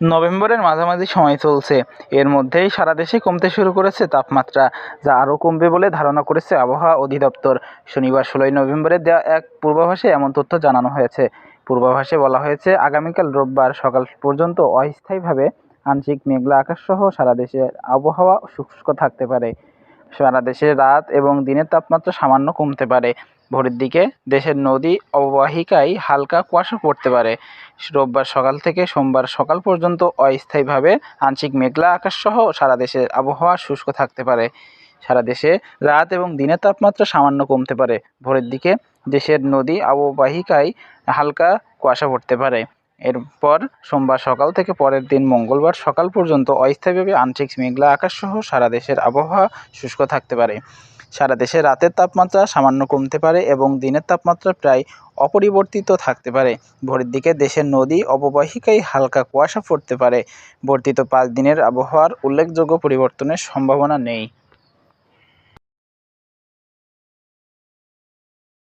নভেম্বরের মাঝামাঝি সময় চলছে। এর মধ্যেই সারা দেশে কমতে শুরু করেছে তাপমাত্রা, যা আরও কমবে বলে ধারণা করেছে আবহাওয়া অধিদপ্তর। শনিবার ষোলোই নভেম্বরের দেওয়া এক পূর্বাভাসে এমন তথ্য জানানো হয়েছে। পূর্বাভাসে বলা হয়েছে, আগামীকাল রোববার সকাল পর্যন্ত অস্থায়ীভাবে আংশিক মেঘলা আকাশসহ সারা দেশে আবহাওয়া শুষ্ক থাকতে পারে। সারা দেশে রাত এবং দিনের তাপমাত্রা সামান্য কমতে পারে। ভোরের দিকে দেশের নদী অববাহিকায় হালকা কুয়াশা পড়তে পারে। রোববার সকাল থেকে সোমবার সকাল পর্যন্ত অস্থায়ীভাবে আংশিক মেঘলা আকাশসহ সারা দেশের আবহাওয়া শুষ্ক থাকতে পারে। সারা দেশে রাত এবং দিনের তাপমাত্রা সামান্য কমতে পারে। ভোরের দিকে দেশের নদী অববাহিকায় হালকা কুয়াশা পড়তে পারে। এরপর সোমবার সকাল থেকে পরের দিন মঙ্গলবার সকাল পর্যন্ত অস্থায়ীভাবে আংশিক মেঘলা আকাশসহ সারা দেশের আবহাওয়া শুষ্ক থাকতে পারে। সারা দেশে রাতের তাপমাত্রা সামান্য কমতে পারে এবং দিনের তাপমাত্রা প্রায় অপরিবর্তিত থাকতে পারে। ভোরের দিকে দেশের নদী, অববাহিকায় হালকা কুয়াশা পড়তে পারে। বর্ধিত পাঁচ দিনের আবহাওয়ার উল্লেখযোগ্য পরিবর্তনের সম্ভাবনা নেই।